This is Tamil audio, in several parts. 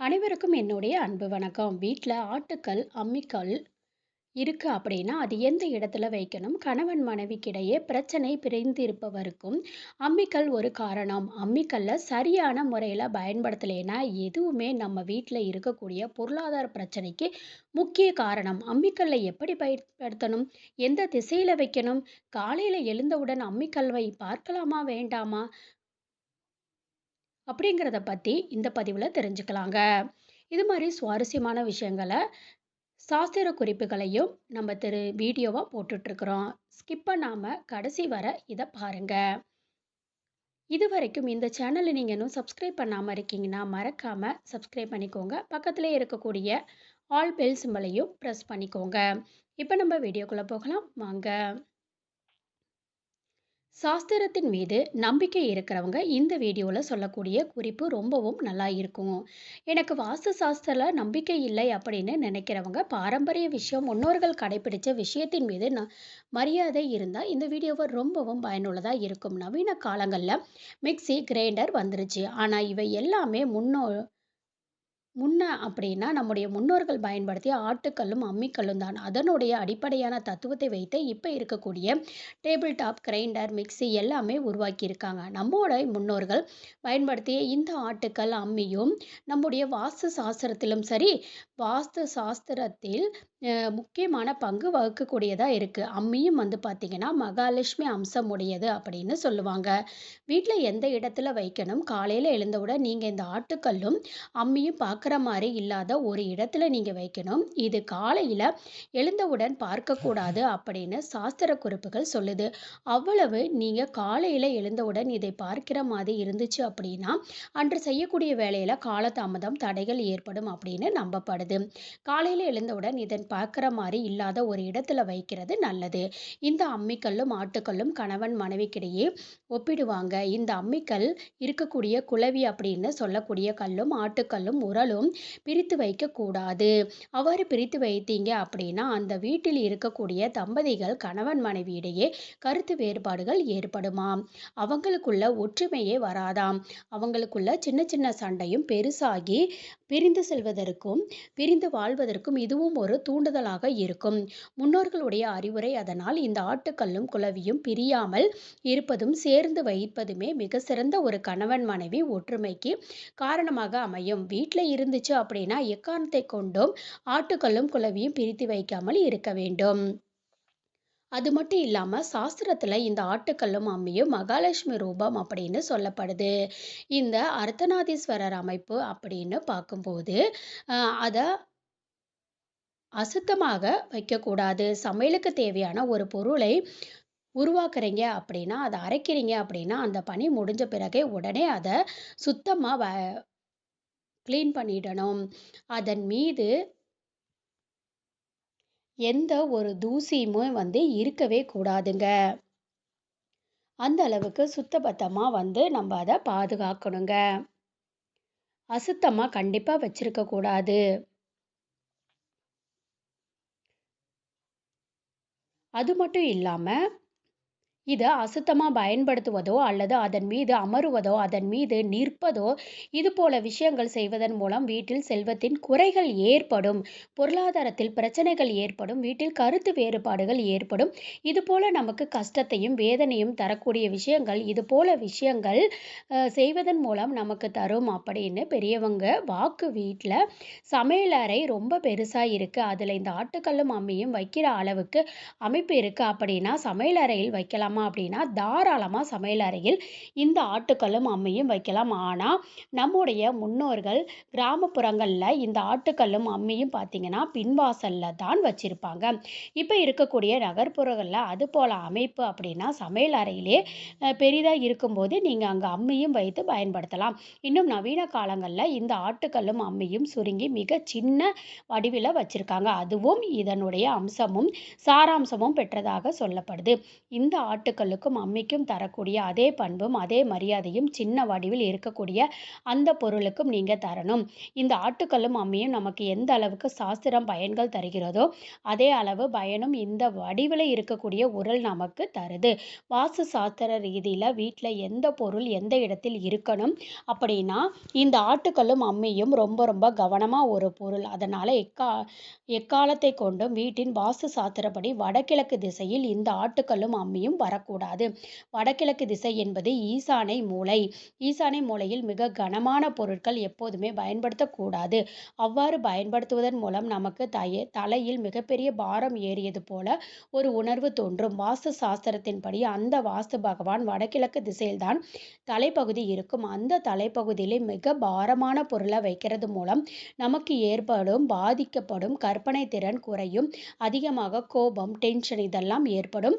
அனைவருக்கும் என்னுடைய அன்பு வணக்கம். வீட்டில் ஆட்டுக்கல், அம்மிக்கல் இருக்கு அப்படின்னா, அது எந்த இடத்துல வைக்கணும்? கணவன் மனைவிக்கிடையே பிரச்சனை பிரிந்திருப்பவருக்கும் அம்மிக்கல் ஒரு காரணம். அம்மிக்கல்ல சரியான முறையில் பயன்படுத்தலைன்னா, எதுவுமே நம்ம வீட்டில் இருக்கக்கூடிய பொருளாதார பிரச்சனைக்கு முக்கிய காரணம். அம்மிக்கல்லை எப்படி பயன்படுத்தணும்? எந்த திசையில் வைக்கணும்? காலையில் எழுந்தவுடன் அம்மிக்கல்வை பார்க்கலாமா? வேண்டாமா? அப்படிங்கிறத பற்றி இந்த பதிவில் தெரிஞ்சுக்கலாங்க. இது மாதிரி சுவாரஸ்யமான விஷயங்கள, சாஸ்திர குறிப்புகளையும் நம்ம திரு வீடியோவாக போட்டுட்ருக்குறோம் ஸ்கிப் பண்ணாமல் கடைசி வர இதை பாருங்கள் இது வரைக்கும் இந்த சேனலை நீங்கள் இன்னும் சப்ஸ்கிரைப் பண்ணாமல் இருக்கீங்கன்னா, மறக்காமல் சப்ஸ்கிரைப் பண்ணிக்கோங்க. பக்கத்தில் இருக்கக்கூடிய ஆல் பெல் சிம்பலையும் ப்ரெஸ் பண்ணிக்கோங்க. இப்போ நம்ம வீடியோக்குள்ளே போகலாம். வாங்க. சாஸ்திரத்தின் மீது நம்பிக்கை இருக்கிறவங்க இந்த வீடியோவில் சொல்லக்கூடிய குறிப்பு ரொம்பவும் நல்லா இருக்கும். எனக்கு வாஸ்து சாஸ்திரல நம்பிக்கை இல்லை அப்படின்னு நினைக்கிறவங்க, பாரம்பரிய விஷயம் முன்னோர்கள் கடைப்பிடிச்ச விஷயத்தின் மீது ந மரியாதை இருந்தால் இந்த வீடியோவை ரொம்பவும் பயனுள்ளதாக இருக்கும். நவீன காலங்களில் மிக்ஸி, கிரைண்டர் வந்துருச்சு. ஆனால் இவை எல்லாமே முன்னோ முன்ன அப்படின்னா நம்முடைய முன்னோர்கள் பயன்படுத்திய ஆட்டுக்கல்லும், அம்மிக்கல்லும் தான். அதனுடைய அடிப்படையான தத்துவத்தை வைத்து இப்போ இருக்கக்கூடிய டேபிள் டாப், கிரைண்டர், மிக்ஸி எல்லாமே உருவாக்கியிருக்காங்க. நம்மோட முன்னோர்கள் பயன்படுத்திய இந்த ஆட்டுக்கல், அம்மியும் நம்முடைய வாஸ்து சாஸ்திரத்திலும் சரி, வாஸ்து சாஸ்திரத்தில் முக்கியமான பங்கு வகுக்கக்கூடியதாக இருக்குது அம்மியும் வந்து பார்த்திங்கன்னா மகாலட்சுமி அம்சம் உடையது அப்படின்னு சொல்லுவாங்க. வீட்டில் எந்த இடத்துல வைக்கணும்? காலையில் எழுந்தவுடன் நீங்கள் இந்த ஆட்டுக்கல்லும், அம்மியும் பார்க்க பார்க்குற மாதிரி இல்லாத ஒரு இடத்துல நீங்கள் வைக்கணும். இது காலையில் எழுந்தவுடன் பார்க்கக்கூடாது அப்படின்னு சாஸ்திர குறிப்புகள் சொல்லுது. அவ்வளவு நீங்கள் காலையில் எழுந்தவுடன் இதை பார்க்கிற மாதிரி இருந்துச்சு அப்படின்னா, அன்று செய்யக்கூடிய வேலையில் காலதாமதம், தடைகள் ஏற்படும் அப்படின்னு நம்பப்படுது. காலையில் எழுந்தவுடன் இதன் பார்க்குற மாதிரி இல்லாத ஒரு இடத்துல வைக்கிறது நல்லது. இந்த அம்மிக்கல்லும், ஆட்டுக்கல்லும் கணவன் மனைவிக்கிடையே ஒப்பிடுவாங்க. இந்த அம்மிக்கல் இருக்கக்கூடிய குளவி அப்படின்னு சொல்லக்கூடிய கல்லும், ஆட்டுக்கல்லும், உரலும் பிரித்து வைக்கக்கூடாது. அவ்வாறு பிரித்து வைத்தீங்க அப்படின்னா, அந்த வீட்டில் இருக்கக்கூடிய தம்பதிகள் கணவன் மனைவி இடையே கருத்து வேறுபாடுகள் ஏற்படுமாம். அவங்களுக்குள்ள ஒற்றுமையே வராதாம். அவங்களுக்குள்ள சின்ன சின்ன சண்டையும் பெருசாகி பிரிந்து செல்வதற்கும், பிரிந்து வாழ்வதற்கும் இதுவும் ஒரு தூண்டுதலாக இருக்கும். முன்னோர்களுடைய அறிவுரை அதனால் இந்த ஆட்டுக்கல்லும், குலவியும் பிரியாமல் இருப்பதும், சேர்ந்து வைப்பதுமே மிக சிறந்த ஒரு கணவன் மனைவி ஒற்றுமைக்கு காரணமாக அமையும். வீட்ல இருந்துச்சு அப்படின்னா, எக்காரணத்தை கொண்டும் ஆட்டுக்கல்லும், குலவியும் பிரித்து வைக்காமல் இருக்க வேண்டும். அது மட்டும் இல்லாமல் சாஸ்திரத்தில் இந்த ஆட்டுக்கல்லும், அம்மியும் மகாலட்சுமி ரூபம் அப்படின்னு சொல்லப்படுது. இந்த அர்த்தநாதீஸ்வரர் அமைப்பு அப்படின்னு பார்க்கும்போது, அதை அசுத்தமாக வைக்கக்கூடாது. சமையலுக்கு தேவையான ஒரு பொருளை உருவாக்குறீங்க அப்படின்னா, அதை அரைக்கிறீங்க அப்படின்னா, அந்த பணி முடிஞ்ச பிறகே உடனே அதை சுத்தமாக வ க்ளீன் பண்ணிடணும். அதன் மீது எந்த ஒரு தூசியுமே வந்து இருக்கவே கூடாதுங்க. அந்த அளவுக்கு சுத்தபத்தமாக வந்து நம்ம அதை பாதுகாக்கணுங்க. அசுத்தமாக கண்டிப்பாக வச்சிருக்க கூடாது. அது மட்டும் இல்லாமல் இது அசுத்தமாக பயன்படுத்துவதோ, அல்லது அதன் மீது அமருவதோ, அதன் மீது நிற்பதோ, இது போல விஷயங்கள் செய்வதன் மூலம் வீட்டில் செல்வத்தின் குறைகள் ஏற்படும். பொருளாதாரத்தில் பிரச்சனைகள் ஏற்படும். வீட்டில் கருத்து வேறுபாடுகள் ஏற்படும். இது போல நமக்கு கஷ்டத்தையும், வேதனையும் தரக்கூடிய விஷயங்கள், இது போல விஷயங்கள் செய்வதன் மூலம் நமக்கு தரும் அப்படின்னு பெரியவங்க வாக்கு. வீட்டில் சமையலறை ரொம்ப பெருசாக இருக்குது அதில் இந்த ஆட்டுக்கல்லும், அம்மியும் வைக்கிற அளவுக்கு அமைப்பு இருக்குது அப்படின்னா, சமையலறையில் வைக்கலாம் அப்படின்னா, தாராளமாக சமையல் அறையில் இந்த ஆட்டுக்கல்லும், அம்மியும் வைக்கலாம். ஆனால் நம்முடைய முன்னோர்கள் கிராமப்புறங்களில் இந்த ஆட்டுக்கல்லும், அம்மியும் பார்த்தீங்கன்னா, பின்வாசலில் தான் வச்சுருப்பாங்க இப்போ இருக்கக்கூடிய நகர்ப்புறங்களில் அது போல் அமைப்பு அப்படின்னா, சமையல் அறையிலே பெரிதாக இருக்கும்போது நீங்கள் அங்கே அம்மியும் வைத்து பயன்படுத்தலாம். இன்னும் நவீன காலங்களில் இந்த ஆட்டுக்கல்லும், அம்மியும் சுருங்கி மிக சின்ன வடிவில் வச்சுருக்காங்க அதுவும் இதனுடைய அம்சமும், சாராம்சமும் பெற்றதாக சொல்லப்படுது. இந்த ஆட்டு ஆட்டுக்கல்லுக்கும் அம்மிக்கும் தரக்கூடிய அதே பண்பும் அதே மரியாதையும் சின்ன வடிவில் இருக்கக்கூடிய அந்த பொருளுக்கும் நீங்கள் தரணும். இந்த ஆட்டுக்கல்லும் அம்மியும் நமக்கு எந்த அளவுக்கு சாஸ்திரம் பயன்கள் தருகிறதோ அதே அளவு பயனும் இந்த வடிவில் இருக்கக்கூடிய உரல் நமக்கு தருது. வாஸ்து சாஸ்திர ரீதியில் வீட்டில் எந்த பொருள் எந்த இடத்தில் இருக்கணும் அப்படின்னா இந்த ஆட்டுக்கல்லும் அம்மியும் ரொம்ப ரொம்ப கவனமாக ஒரு பொருள். அதனால் எக்கா எக்காலத்தை கொண்டும் வீட்டின் வாஸ்து சாஸ்திரப்படி வடகிழக்கு திசையில் இந்த ஆட்டுக்கல்லும் அம்மியும் வரக்கூடாது. வடகிழக்கு திசை என்பது ஈசானை மூலை ஈசானை மூலையில் மிக கனமான பொருட்கள் எப்போதுமே பயன்படுத்தக்கூடாது. அவ்வாறு பயன்படுத்துவதன் மூலம் நமக்கு தய தலையில் மிகப்பெரிய பாரம் ஏறியது போல ஒரு உணர்வு தோன்றும். வாஸ்து சாஸ்திரத்தின்படி அந்த வாஸ்து பகவான் வடகிழக்கு திசையில்தான் தலைப்பகுதி இருக்கும். அந்த தலைப்பகுதியிலே மிக பாரமான பொருளை வைக்கிறது மூலம் நமக்கு ஏற்படும் பாதிக்கப்படும் கற்பனை திறன் குறையும் அதிகமாக கோபம் டென்ஷன் இதெல்லாம் ஏற்படும்.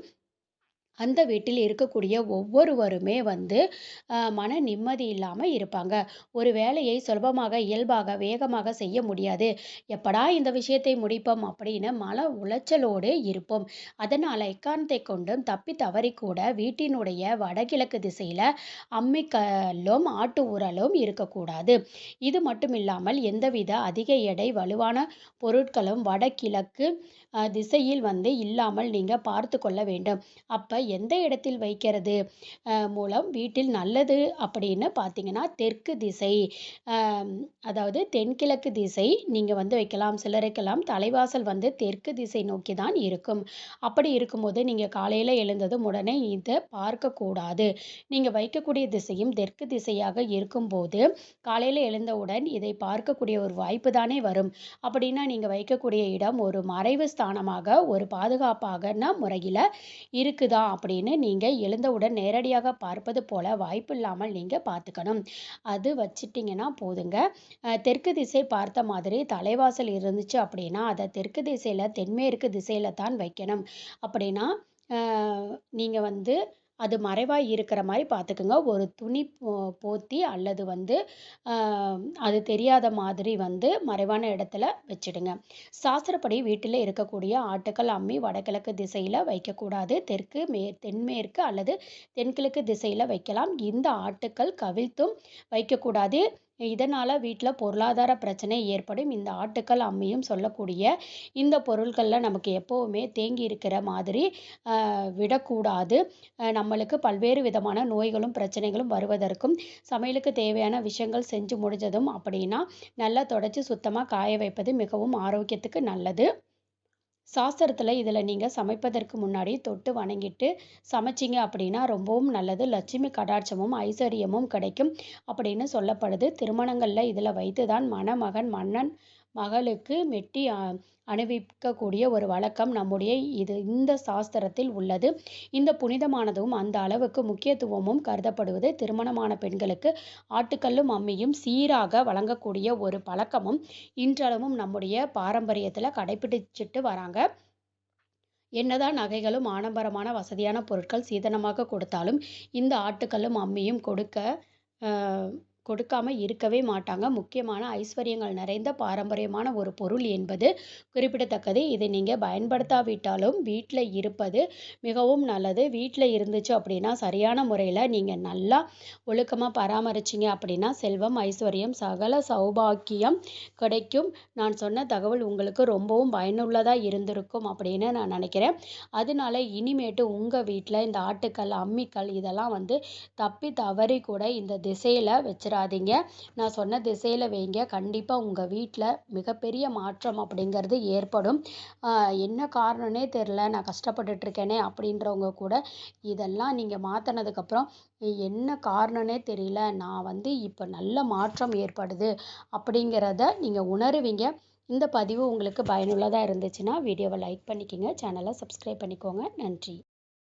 அந்த வீட்டில் இருக்கக்கூடிய ஒவ்வொருவருமே வந்து மன நிம்மதி இல்லாமல் இருப்பாங்க. ஒரு வேலையை சுலபமாக இயல்பாக வேகமாக செய்ய முடியாது. எப்படா இந்த விஷயத்தை முடிப்போம் அப்படின்னு மன உளைச்சலோடு இருப்போம். அதனால் எக்காரணத்தை கொண்டும் தப்பி தவறி கூட வீட்டினுடைய வடகிழக்கு திசையில் அம்மிக்கல்லும் ஆட்டு உரலும் இருக்கக்கூடாது. இது மட்டும் இல்லாமல் எந்தவித அதிக எடை வலுவான பொருட்களும் வடகிழக்கு திசையில் வந்து இல்லாமல் நீங்கள் பார்த்து கொள்ள வேண்டும். அப்போ எந்த இடத்தில் வைக்கிறது? மூலம் வீட்டில் நல்லது அப்படின்னு பார்த்தீங்கன்னா தெற்கு திசை. அதாவது தென்கிழக்கு திசை நீங்கள் வந்து வைக்கலாம் சிலருக்கெல்லாம் தலைவாசல் வந்து தெற்கு திசை நோக்கி தான் இருக்கும். அப்படி இருக்கும்போது நீங்கள் காலையில் எழுந்ததும் உடனே இதை பார்க்கக்கூடாது. நீங்கள் வைக்கக்கூடிய திசையும் தெற்கு திசையாக இருக்கும்போது காலையில் எழுந்தவுடன் இதை பார்க்கக்கூடிய ஒரு வாய்ப்பு தானே வரும். அப்படின்னா நீங்கள் வைக்கக்கூடிய இடம் ஒரு மறைவு ஸ்தானமாக ஒரு பாதுகாப்பாக முறையில் இருக்குதா? அப்படின்னு நீங்கள் எழுந்தவுடன் நேரடியாக பார்ப்பது போல் வாய்ப்பு இல்லாமல் நீங்கள் பார்த்துக்கணும். அது வச்சிட்டிங்கன்னா போதுங்க. தெற்கு திசை பார்த்த மாதிரி தலைவாசல் இருந்துச்சு அப்படின்னா அதை தெற்கு திசையில் தென்மேற்கு திசையில் தான் வைக்கணும். அப்படின்னா நீங்கள் வந்து அது மறைவாக இருக்கிற மாதிரி பார்த்துக்குங்க ஒரு துணி போ போத்தி அல்லது வந்து அது தெரியாத மாதிரி வந்து மறைவான இடத்துல வச்சிடுங்க. சாஸ்திரப்படி வீட்டில் இருக்கக்கூடிய ஆட்டுக்கள் அம்மி வடகிழக்கு திசையில் வைக்கக்கூடாது. தெற்கு மே தென்மேற்கு அல்லது தென்கிழக்கு திசையில் வைக்கலாம். இந்த ஆட்டுக்கள் கவிழ்த்தும் வைக்கக்கூடாது. இதனால் வீட்டில் பொருளாதார பிரச்சனை ஏற்படும். இந்த ஆட்டுக்கள் அம்மியும் சொல்லக்கூடிய இந்த பொருட்களில் நமக்கு எப்போவுமே தேங்கி இருக்கிற மாதிரி விடக்கூடாது. நம்மளுக்கு பல்வேறு விதமான நோய்களும் பிரச்சனைகளும் வருவதற்கும் சமையலுக்கு தேவையான விஷயங்கள் செஞ்சு முடிஞ்சதும் அப்படின்னா நல்லா தொடச்சி சுத்தமாக காய வைப்பது மிகவும் ஆரோக்கியத்துக்கு நல்லது. சாஸ்திரத்தில் இதில் நீங்கள் சமைப்பதற்கு முன்னாடி தொட்டு வணங்கிட்டு சமைச்சிங்க அப்படின்னா ரொம்பவும் நல்லது. லட்சுமி கடாட்சமும் ஐஸ்வர்யமும் கிடைக்கும் அப்படின்னு சொல்லப்படுது. திருமணங்களில் இதில் வைத்து தான் மணமகன் மன்னன் மகளுக்கு மெட்டி அணிவிக்கக்கூடிய ஒரு வழக்கம் நம்முடைய இது இந்த சாஸ்திரத்தில் உள்ளது. இந்த புனிதமானதும் அந்த அளவுக்கு முக்கியத்துவமும் கருதப்படுவது திருமணமான பெண்களுக்கு ஆட்டுக்கல்லும் அம்மியும் சீராக வழங்கக்கூடிய ஒரு பழக்கமும் இன்றளவும் நம்முடைய பாரம்பரியத்தில் கடைபிடிச்சிட்டு வராங்க. என்னதான் நகைகளும் ஆடம்பரமான வசதியான பொருட்கள் சீதனமாக கொடுத்தாலும் இந்த ஆட்டுக்கல்லும் அம்மியும் கொடுக்க கொடுக்காம இருக்கவே மாட்டாங்க. முக்கியமான ஐஸ்வர்யங்கள் நிறைந்த பாரம்பரியமான ஒரு பொருள் என்பது குறிப்பிடத்தக்கது. இதை நீங்கள் பயன்படுத்தாவிட்டாலும் வீட்டில் இருப்பது மிகவும் நல்லது. வீட்டில் இருந்துச்சு அப்படின்னா சரியான முறையில் நீங்கள் நல்லா ஒழுக்கமாக பராமரிச்சிங்க அப்படின்னா செல்வம் ஐஸ்வர்யம் சகல சௌபாக்கியம் கிடைக்கும். நான் சொன்ன தகவல் உங்களுக்கு ரொம்பவும் பயனுள்ளதாக இருந்திருக்கும் அப்படின்னு நான் நினைக்கிறேன். அதனால இனிமேட்டு உங்கள் வீட்டில் இந்த ஆட்டுக்கல் அம்மிக்கல் இதெல்லாம் வந்து தப்பி தவறி கூட இந்த திசையில் வச்சிட விட்டுறாதீங்க நான் சொன்ன திசையில் வைங்க. கண்டிப்பாக உங்கள் வீட்டில் மிகப்பெரிய மாற்றம் அப்படிங்கிறது ஏற்படும். என்ன காரணம்னே தெரில நான் கஷ்டப்பட்டுட்ருக்கேனே அப்படின்றவங்க கூட இதெல்லாம் நீங்கள் மாற்றினதுக்கப்புறம் என்ன காரணம்னே தெரியல. நான் வந்து இப்போ நல்ல மாற்றம் ஏற்படுது அப்படிங்கிறத நீங்கள் உணருவீங்க. இந்த பதிவு உங்களுக்கு பயனுள்ளதாக இருந்துச்சுன்னா வீடியோவை லைக் பண்ணிக்கோங்க. சேனலை சப்ஸ்கிரைப் பண்ணிக்கோங்க. நன்றி.